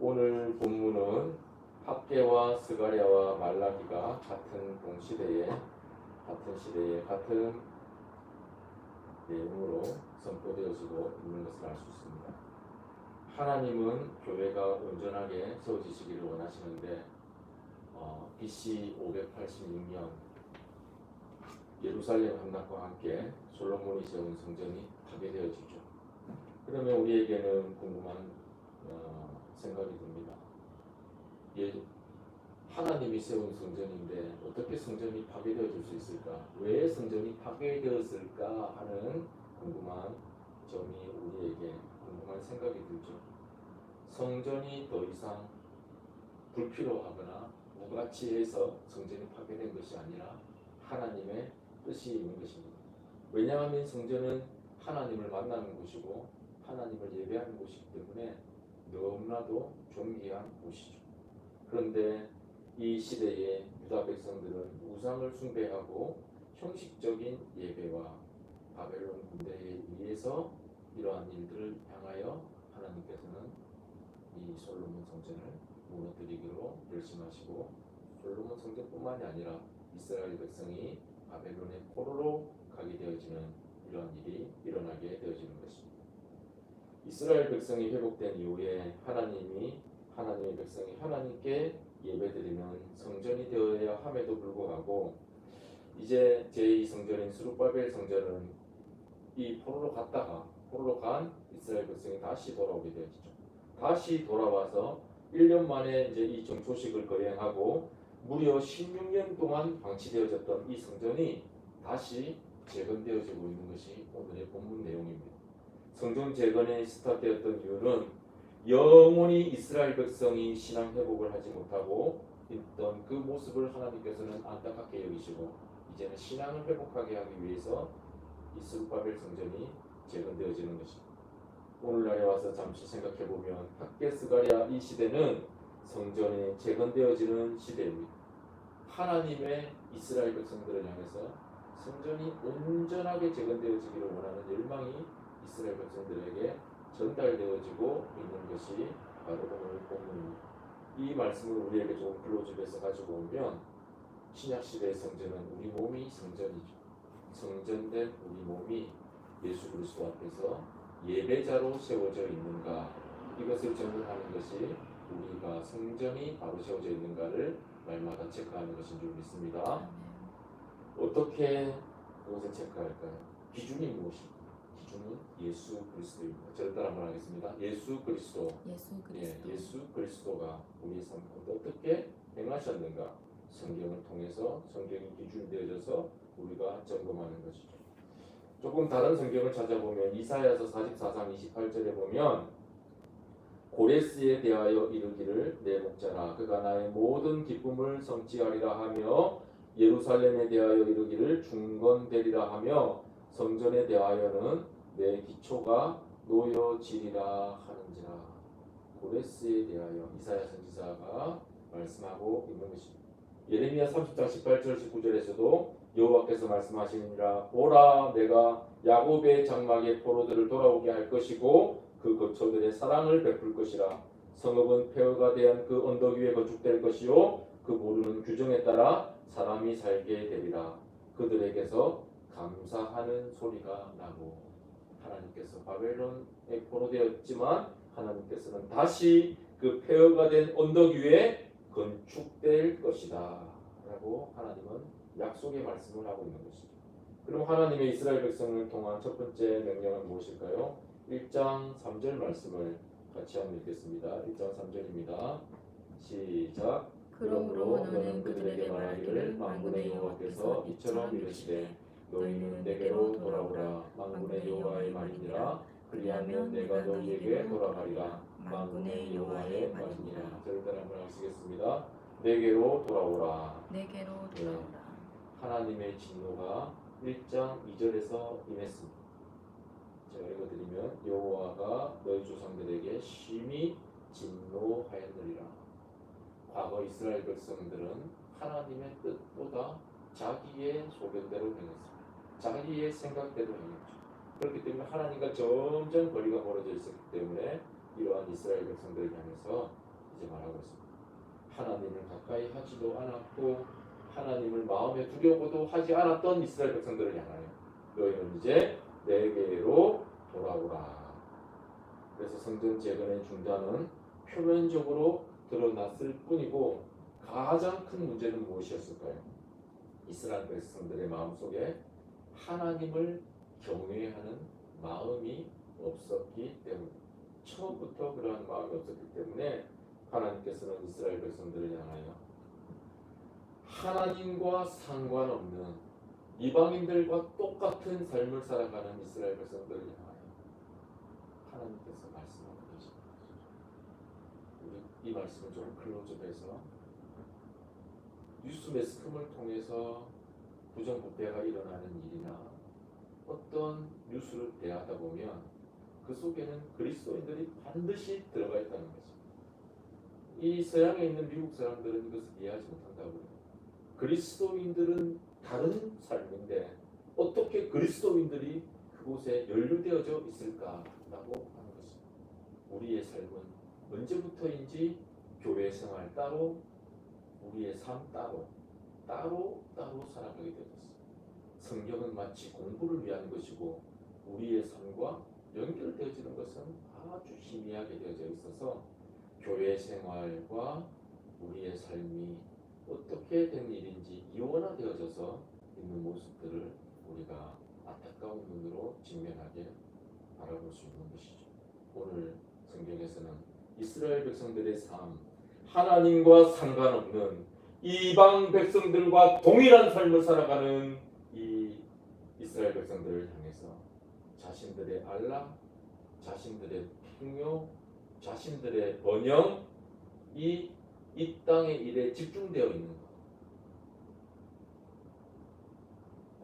오늘 본문은 학계와 스가랴와 말라기가 같은 동시대에 같은 시대에 같은 내용으로 선포되어지고 있는 것을 알 수 있습니다. 하나님은 교회가 온전하게 세워지시기를 원하시는데 어, BC 586년 예루살렘 함락과 함께 솔로몬이 세운 성전이 파괴되어지죠. 그러면 우리에게는 궁금한 어, 생각이 듭니다. 예, 하나님이 세운 성전인데 어떻게 성전이 파괴되어질 수 있을까? 왜 성전이 파괴되었을까 하는 궁금한 점이 우리에게 궁금한 생각이 들죠. 성전이 더 이상 불필요하거나 무가치 해서 성전이 파괴된 것이 아니라 하나님의 뜻이 있는 것입니다. 왜냐하면 성전은 하나님을 만나는 곳이고 하나님을 예배하는 곳이기 때문에 너무나도 존귀한 곳이죠. 그런데 이 시대의 유다 백성들은 우상을 숭배하고 형식적인 예배와 바벨론 군대에 의해서 이러한 일들을 향하여 하나님께서는 이 솔로몬 성전을 무너뜨리기로 결심하시고 솔로몬 성전뿐만이 아니라 이스라엘 백성이 바벨론의 포로로 가게 되어지는 이러한 일이 일어나게 되어지는 것입니다. 이스라엘 백성이 회복된 이후에 하나님이 하나님의 백성이 하나님께 예배드리는 성전이 되어야 함에도 불구하고 이제 제2 성전인 수르바벨 성전은 이 포로로 갔다가 포로로 간 이스라엘 백성이 다시 돌아오게 되어지죠. 다시 돌아와서 1년 만에 이제 이 정초식을 거행하고 무려 16년 동안 방치되어졌던 이 성전이 다시 재건되어지고 있는 것이 오늘의 본문 내용입니다. 성전 재건에 스타트되었던 이유는 영원히 이스라엘 백성이 신앙 회복을 하지 못하고 있던 그 모습을 하나님께서는 안타깝게 여기시고 이제는 신앙을 회복하게 하기 위해서 이스라엘 성전이 재건되어지는 것입니다. 오늘날에 와서 잠시 생각해 보면 학계스가랴 이 시대는 성전이 재건되어지는 시대입니다. 하나님의 이스라엘 백성들을 향해서 성전이 온전하게 재건되어지기를 원하는 열망이 이스라엘 백성들에게 전달되어지고 있는 것이 바로 오늘 본문입니다. 이 말씀을 우리에게 조금 글로집에서 가지고 오면 신약 시대의 성전은 우리 몸이 성전이죠. 성전된 우리 몸이 예수 그리스도 앞에서 예배자로 세워져 있는가 이것을 점검하는 것이 우리가 성전이 바로 세워져 있는가를 날마다 체크하는 것인 줄 믿습니다. 어떻게 그것을 체크할까요? 기준이 무엇입니까? 기 준은 예수 그리스도입니다. 저를 따라 한번 하겠습니다. 예수 그리스도. 예수 예, 그리스도 예수 그리스도가 우리의 삶 가운데 어떻게 행하셨는가? 성경을 통해서 성경이 기준이 되어져서 우리가 점검하는 것이죠. 조금 다른 성경을 찾아보면 이사야서 44장 28절에 보면 고레스에 대하여 이르기를 내 목자라 그가 나의 모든 기쁨을 성취하리라 하며 예루살렘에 대하여 이르기를 중건되리라 하며 성전에 대하여는 내 기초가 놓여지리라 하는지라. 고레스에 대하여 이사야 선지자가 말씀하고 있는 것입니다. 예레미야 30장 18절 19절에서도 여호와께서 말씀하시니라. 보라 내가 야곱의 장막의 포로들을 돌아오게 할 것이고 그 거처들의 사랑을 베풀 것이라. 성읍은 폐허가 된그 언덕 위에 건축될 것이요 그 모르는 규정에 따라 사람이 살게 되리라. 그들에게서 감사하는 소리가 나고 하나님께서 바벨론에 포로되었지만 하나님께서는 다시 그 폐허가 된 언덕 위에 건축될 것이다 라고 하나님은 약속의 말씀을 하고 있는 것이죠. 그럼 하나님의 이스라엘 백성을 통한 첫 번째 명령은 무엇일까요? 1장 3절 말씀을 같이 한번 읽겠습니다. 1장 3절입니다. 시작. 그러므로 너는 그들에게 말하기를 만군의 여호와께서 이처럼 이르시되 너희는 내게로 돌아오라. 만군의 여호와의 말이니라. 그리하면 내가 너희에게 돌아가리라. 만군의 여호와의 말이니라. 저를 따라 한번 하시겠습니다. 내게로 돌아오라. 내게로 네. 돌아오라. 하나님의 진노가 1장 2절에서 임했습니다. 제가 읽어드리면 여호와가 너희 조상들에게 심히 진노하였느니라. 과거 이스라엘 백성들은 하나님의 뜻보다 자기의 소견대로 행했습니다. 자기의 생각대로 행했죠. 그렇기 때문에 하나님과 점점 거리가 멀어져 있었기 때문에 이러한 이스라엘 백성들을 향해서 이제 말하고 있습니다. 하나님을 가까이 하지도 않았고 하나님을 마음에 두려고도 하지 않았던 이스라엘 백성들을 향하여 너희는 이제 내게로 돌아오라. 그래서 성전 재건의 중단은 표면적으로 드러났을 뿐이고 가장 큰 문제는 무엇이었을까요? 이스라엘 백성들의 마음속에 하나님을 경외하는 마음이 없었기 때문 처음부터 그러한 마음이 없었기 때문에 하나님께서는 이스라엘 백성들을 향하여 하나님과 상관없는 이방인들과 똑같은 삶을 살아가는 이스라엘 백성들을 향하여 하나님께서 말씀하고 계십니다. 이 말씀을 좀 클로즈해서 뉴스 매스컴을 통해서 부정부패가 일어나는 일이나 어떤 뉴스를 대하다 보면 그 속에는 그리스도인들이 반드시 들어가 있다는 거죠. 이 서양에 있는 미국 사람들은 이것을 이해하지 못한다고요. 그리스도인들은 다른 삶인데 어떻게 그리스도인들이 그곳에 연루되어져 있을까라고 하는 것입니다. 우리의 삶은 언제부터인지 교회 생활 따로 우리의 삶 따로 따로 따로 살아가게 되었습니다. 성경은 마치 공부를 위한 것이고 우리의 삶과 연결되어지는 것은 아주 희미하게 되어져 있어서 교회 생활과 우리의 삶이 어떻게 된 일인지 이원화되어져서 있는 모습들을 우리가 안타까운 눈으로 직면하게 바라볼 수 있는 것이죠. 오늘 성경에서는 이스라엘 백성들의 삶, 하나님과 상관없는 이방 백성들과 동일한 삶을 살아가는 이 이스라엘 백성들을 향해서 자신들의 안락, 자신들의 풍요, 자신들의 번영, 이, 이 땅의 일에 집중되어 있는 것.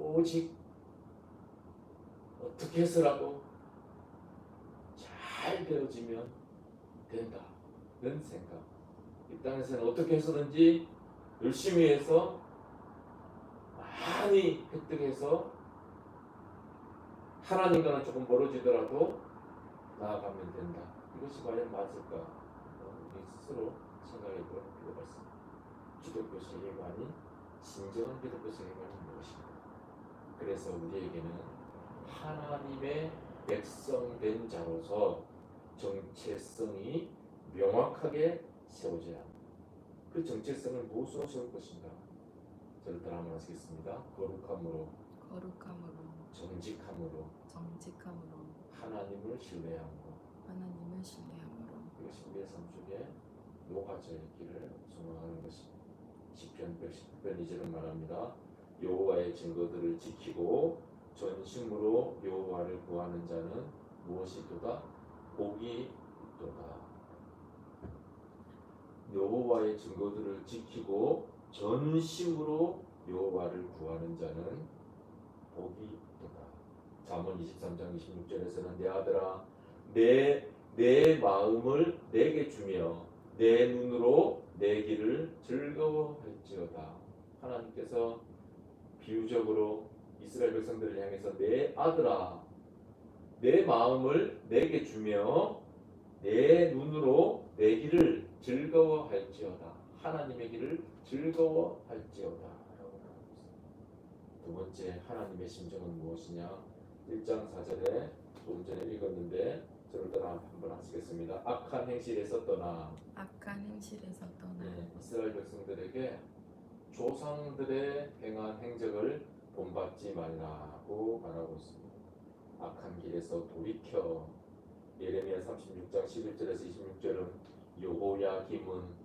오직 어떻게 해서라도 잘 되어지면 된다는 생각. 이 땅에서는 어떻게 해서든지 열심히 해서 많이 획득해서 하나님과는 조금 멀어지더라도 나아가면 된다. 이것이 과연 맞을까? 어, 우리 스스로 생각해 볼 필요가 있습니다. 기독교 세계관이 진정한 기독교 세계관이 무엇인가? 그래서 우리에게는 하나님의 백성된 자로서 정체성이 명확하게 세워져야 합니다. 그 정체성을 무엇으로 세울 것인가? 저를 따라 한번 하시겠습니다. 거룩함으로, 거룩함으로 정직함으로, 정직함으로 하나님을 신뢰함으로 하나님을 신뢰함으로 이것이 우리의 삶 속에 녹아져 있기를 소망하는 것입니다. 시편 110편 2절은 말합니다. 여호와의 증거들을 지키고 전심으로 여호와를 구하는 자는 무엇이 도다? 복이 있도다. 여호와의 증거들을 지키고 전심으로 여호와를 구하는 자는 복이 있도다. 잠언 23장 26절에서는 내 아들아 내 내 마음을 내게 주며 내 눈으로 내 길을 즐거워할지어다. 하나님께서 비유적으로 이스라엘 백성들을 향해서 내 아들아 내 마음을 내게 주며 내 눈으로 내 길을 즐거워할지어다. 하나님의 길을 즐거워할지어다. 라고 말하고 있습니다. 두 번째 하나님의 심정은 무엇이냐? 1장 4절에 조금 전에 읽었는데 저를 따라 한번 하시겠습니다. 악한 행실에서 떠나 악한 행실에서 떠나 네, 이스라엘 백성들에게 조상들의 행한 행적을 본받지 말라고 말하고 있습니다. 악한 길에서 돌이켜 예레미야 36장 11절에서 26절은 여호야김은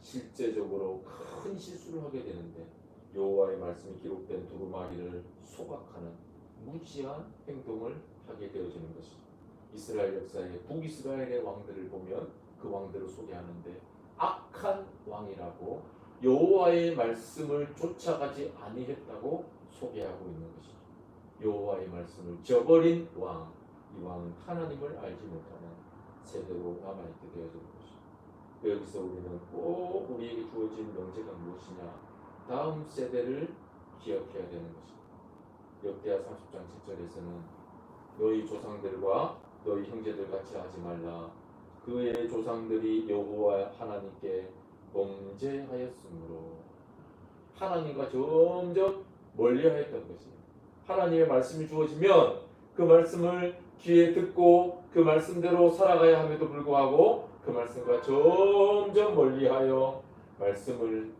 실제적으로 큰 실수를 하게 되는데 여호와의 말씀이 기록된 두루마리를 소각하는 무지한 행동을 하게 되어지는 것입니다. 이스라엘 역사의 북이스라엘의 왕들을 보면 그 왕들을 소개하는데 악한 왕이라고 여호와의 말씀을 쫓아가지 아니했다고 소개하고 있는 것이죠. 여호와의 말씀을 저버린 왕, 이 왕은 하나님을 알지 못하는 세대로 남아있게 되어지는 것이죠. 여기서 우리는 꼭 우리에게 주어진 명제가 무엇이냐? 다음 세대를 기억해야 되는 것입니다. 역대하 30장 7절에서는 너희 조상들과 너희 형제들 같이 하지 말라. 그의 조상들이 여호와 하나님께 범죄하였으므로 하나님과 점점 멀리하였던 것입니다. 하나님의 말씀이 주어지면 그 말씀을 귀에 듣고 그 말씀대로 살아가야 함에도 불구하고 그 말씀과 점점 멀리하여 말씀을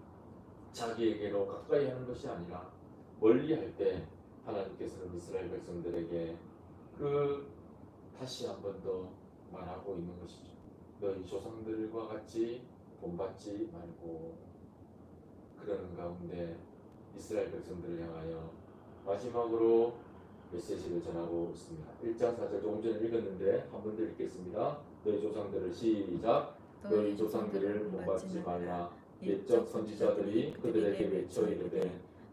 자기에게로 가까이 하는 것이 아니라 멀리할 때 하나님께서는 이스라엘 백성들에게 그 다시 한 번 더 말하고 있는 것이죠. 너희 조상들과 같이 본받지 말고 그러는 가운데 이스라엘 백성들을 향하여 마지막으로 메시지를 전하고 있습니다. 1장 4절 조금 전에 읽었는데 한 번 더 읽겠습니다. 너희 조상들을 시작. 너희 조상들을 본받지 말라. 옛적 선지자들이 그들에게 외쳐 이르되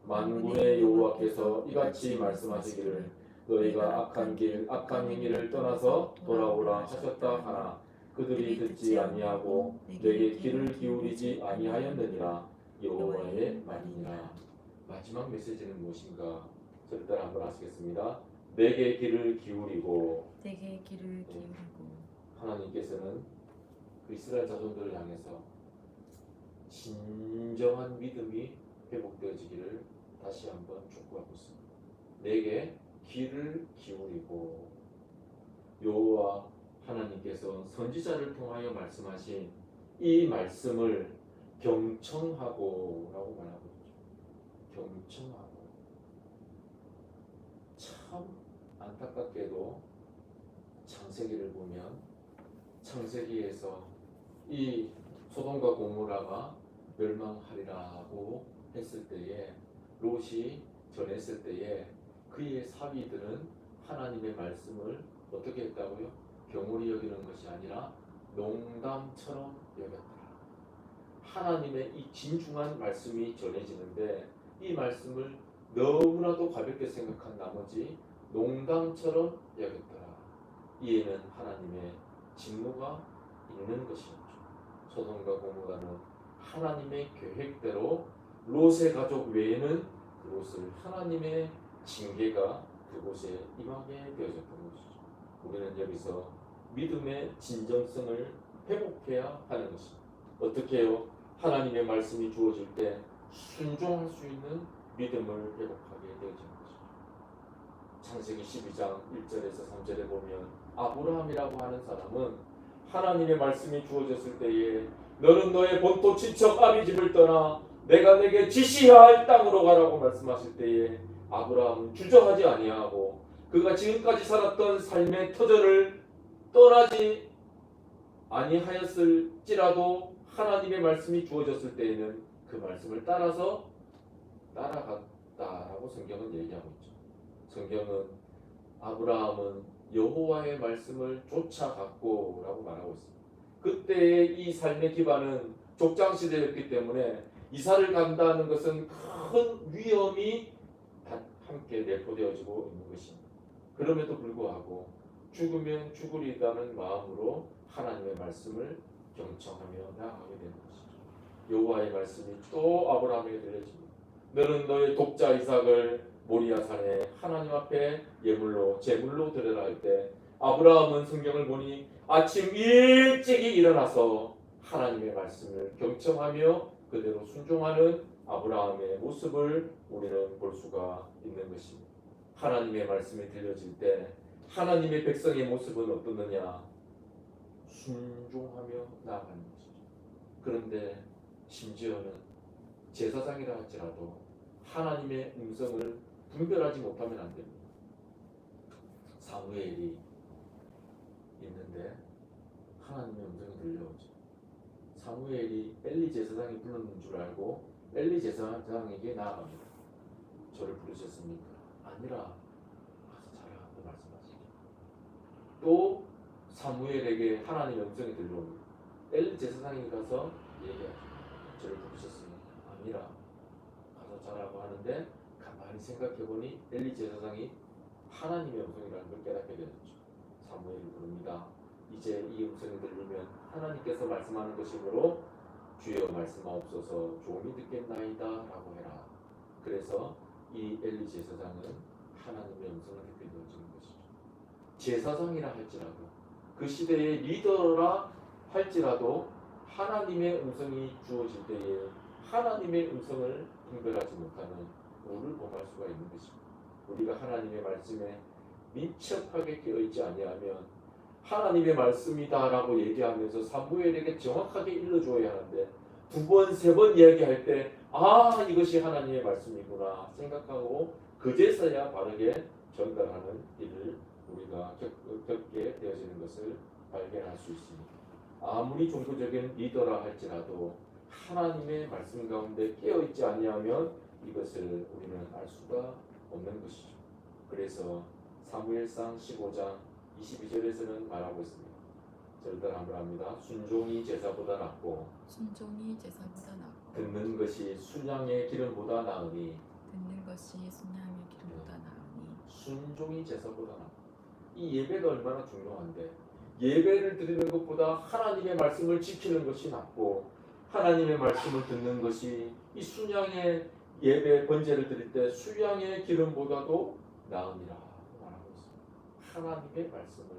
만군의 여호와께서 이같이 말씀하시기를 너희가 악한 길 악한 행위를 떠나서 돌아오라 하셨다 하나 그들이 듣지 아니하고 내게 귀를 기울이지 아니하였느니라. 여호와의 말이니라. 마지막 메시지는 무엇인가 저를 따라 한번 하시겠습니다 내게 귀를 기울이고 내게 귀를 기울이고 하나님께서는 그 이스라엘 자손들을 향해서 진정한 믿음이 회복되어지기를 다시 한번 촉구하고 있습니다. 내게 귀를 기울이고 여호와 하나님께서 선지자를 통하여 말씀하신 이 말씀을 경청하고라고 말하고 있죠. 경청하고 참 안타깝게도 창세기를 보면 창세기에서 이 소돔과 고모라가 멸망하리라고 했을 때에 롯이 전했을 때에 그의 사위들은 하나님의 말씀을 어떻게 했다고요? 경홀히 여기는 것이 아니라 농담처럼 여겼더라. 하나님의 이 진중한 말씀이 전해지는데 이 말씀을 너무나도 가볍게 생각한 나머지 농담처럼 여겼더라. 이에는 하나님의 진노가 있는 것이었죠. 소돔과 고모라는 하나님의 계획대로 롯의 가족 외에는 그곳을 하나님의 징계가 그곳에 임하게 되어졌던 것이죠. 우리는 여기서 믿음의 진정성을 회복해야 하는 것입니다. 어떻게 해요? 하나님의 말씀이 주어질 때 순종할 수 있는 믿음을 회복하게 되어지는 것이죠. 창세기 12장 1절에서 3절에 보면 아브라함이라고 하는 사람은 하나님의 말씀이 주어졌을 때에 너는 너의 본토 친척 아비 집을 떠나 내가 내게 지시할 땅으로 가라고 말씀하실 때에 아브라함은 주저하지 아니하고 그가 지금까지 살았던 삶의 터전을 떠나지 아니하였을지라도 하나님의 말씀이 주어졌을 때에는 그 말씀을 따라서 따라갔다라고 성경은 얘기하고 있죠. 성경은 아브라함은 여호와의 말씀을 쫓아갔고라고 말하고 있습니다. 그때의 이 삶의 기반은 족장 시대였기 때문에 이사를 간다는 것은 큰 위험이 다 함께 내포되어지고 있는 것입니다. 그럼에도 불구하고 죽으면 죽으리다는 마음으로 하나님의 말씀을 경청하며 나아가게 되는 것이죠. 여호와의 말씀이 또 아브라함에게 들려집니다. 너는 너의 독자 이삭을 모리아산에 하나님 앞에 예물로 제물로 드려라 할 때 아브라함은 성경을 보니 아침 일찍이 일어나서 하나님의 말씀을 경청하며 그대로 순종하는 아브라함의 모습을 우리는 볼 수가 있는 것입니다. 하나님의 말씀이 들려질 때 하나님의 백성의 모습은 어떻느냐? 순종하며 나아가는 것이죠. 그런데 심지어는 제사장이라 할지라도 하나님의 음성을 분별하지 못하면 안 됩니다. 사무엘이 있는데 하나님의 음성이 들려오죠. 사무엘이 엘리 제사장이 불렀는 줄 알고 엘리 제사장에게 나아갑니다. 저를 부르셨습니까? 아니라 가서 자라고 말씀하시죠. 또 사무엘에게 하나님의 음성이 들려옵니다. 엘리 제사장이 가서 얘기하죠. 저를 부르셨습니까? 아니라 가서 자라고 하는데 가만히 생각해 보니 엘리 제사장이 하나님의 음성이라는 걸 깨닫게 되었죠. 사무엘을 부릅니다. 이제 이 음성이 들리면 하나님께서 말씀하는 것이므로 주여 말씀하옵소서 종이 듣겠나이다 라고 해라. 그래서 이 엘리 제사장은 하나님의 음성을 듣게 되어지는 것이죠. 제사장이라 할지라도 그 시대의 리더라 할지라도 하나님의 음성이 주어질 때에 하나님의 음성을 분별하지 못하는 우를 범할 수가 있는 것입니다. 우리가 하나님의 말씀에 민첩하게 깨어있지 아니하면 하나님의 말씀이다라고 얘기하면서 사무엘에게 정확하게 일러줘야 하는데 두 번, 세 번 이야기할 때 아, 이것이 하나님의 말씀이구나 생각하고 그제서야 바르게 전달하는 일을 우리가 겪, 겪게 되어지는 것을 발견할 수 있습니다. 아무리 종교적인 리더라 할지라도 하나님의 말씀 가운데 깨어 있지 아니하면 이것을 우리는 알 수가 없는 것이죠. 그래서 사무엘상 15장 22절에서는 말하고 있습니다. 절들 한번 합니다. 순종이 제사보다 낫고 순종이 제사보다 낫고 듣는 것이 순양의 기름보다 나으니 듣는 것이 순양의 기름보다 나으니 순종이 제사보다 낫고 이 예배가 얼마나 중요한데 예배를 드리는 것보다 하나님의 말씀을 지키는 것이 낫고 하나님의 말씀을 듣는 것이 이 순양의 예배 번제를 드릴 때 순양의 기름보다도 나으니라 말하고 있습니다. 하나님의 말씀을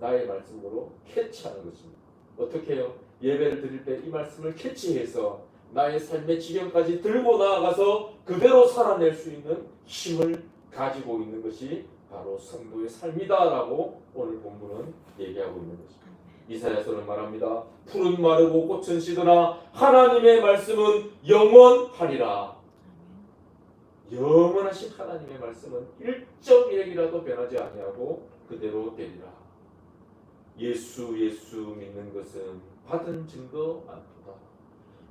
나의 말씀으로 캐치하는 것입니다. 어떻게 해요? 예배를 드릴 때 이 말씀을 캐치해서 나의 삶의 지경까지 들고 나아가서 그대로 살아낼 수 있는 힘을 가지고 있는 것이 바로 성도의 삶이다라고 오늘 본문은 얘기하고 있는 것입니다. 이사야서는 말합니다. 푸른 마르고 꽃은 시드나 하나님의 말씀은 영원하리라. 영원하신 하나님의 말씀은 1.1이라도 변하지 아니하고 그대로 되리라. 예수 예수 믿는 것은 받은 증거 많도다.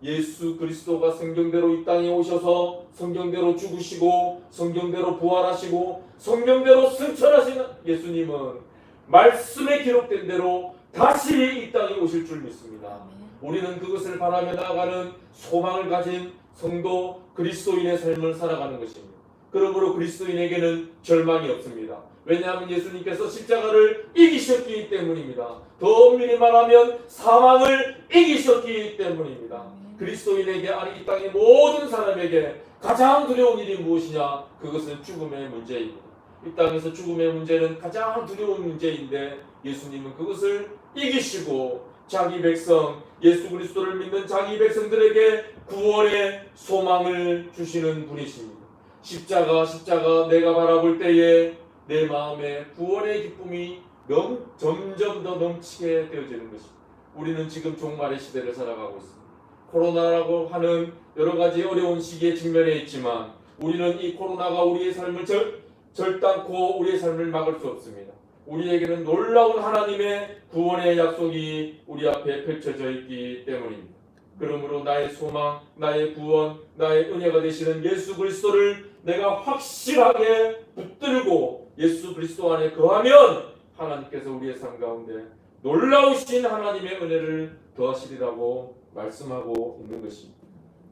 예수 그리스도가 성경대로 이 땅에 오셔서 성경대로 죽으시고 성경대로 부활하시고 성경대로 승천하신 예수님은 말씀에 기록된 대로 다시 이 땅에 오실 줄 믿습니다. 우리는 그것을 바라며 나아가는 소망을 가진 성도 그리스도인의 삶을 살아가는 것입니다. 그러므로 그리스도인에게는 절망이 없습니다. 왜냐하면 예수님께서 십자가를 이기셨기 때문입니다. 더 엄밀히 말하면 사망을 이기셨기 때문입니다. 그리스도인에게 아니 이 땅의 모든 사람에게 가장 두려운 일이 무엇이냐? 그것은 죽음의 문제입니다. 이 땅에서 죽음의 문제는 가장 두려운 문제인데 예수님은 그것을 이기시고 자기 백성 예수 그리스도를 믿는 자기 백성들에게 구원의 소망을 주시는 분이십니다. 십자가 십자가 내가 바라볼 때에 내 마음에 구원의 기쁨이 넘, 점점 더 넘치게 되어지는 것입니다. 우리는 지금 종말의 시대를 살아가고 있습니다. 코로나라고 하는 여러 가지 어려운 시기에 직면해 있지만 우리는 이 코로나가 우리의 삶을 절, 절단코 우리의 삶을 막을 수 없습니다. 우리에게는 놀라운 하나님의 구원의 약속이 우리 앞에 펼쳐져 있기 때문입니다. 그러므로 나의 소망, 나의 구원, 나의 은혜가 되시는 예수 그리스도를 내가 확실하게 붙들고 예수 그리스도 안에 거하면 하나님께서 우리의 삶 가운데 놀라우신 하나님의 은혜를 더하시리라고 말씀하고 있는 것입니다.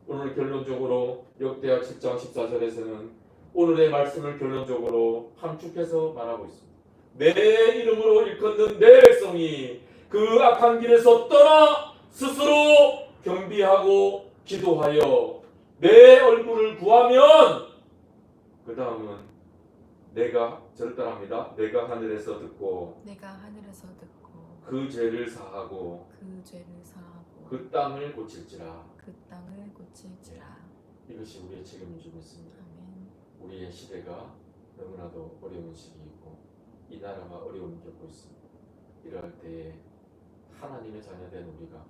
오늘 결론적으로 역대하 7장 14절에서는 오늘의 말씀을 결론적으로 함축해서 말하고 있습니다. 내 이름으로 일컫는 내 백성이 그 악한 길에서 떠나 스스로 경비하고 기도하여 내 얼굴을 구하면 그 다음은 내가 저를 따라합니다. 내가 하늘에서 듣고 내가 하늘에서 듣고 그 죄를 사하고 그 죄를 사하고 그 땅을 고칠지라 그 땅을 고칠지라 이것이 우리의 줄 믿습니다. 아멘 우리의 시대가 너무나도 어려운 시기이고 이 나라가 어려움을 겪고 있습니다. 이럴 때에 하나님의 자녀된 우리가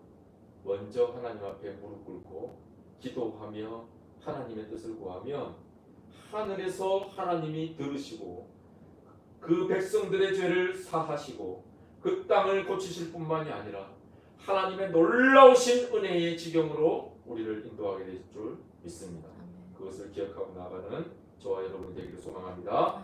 먼저 하나님 앞에 무릎 꿇고 기도하며 하나님의 뜻을 구하면 하늘에서 하나님이 들으시고 그 백성들의 죄를 사하시고 그 땅을 고치실 뿐만이 아니라 하나님의 놀라우신 은혜의 지경으로 우리를 인도하게 될 줄 믿습니다. 그것을 기억하고 나가는 저와 여러분이 되기를 소망합니다.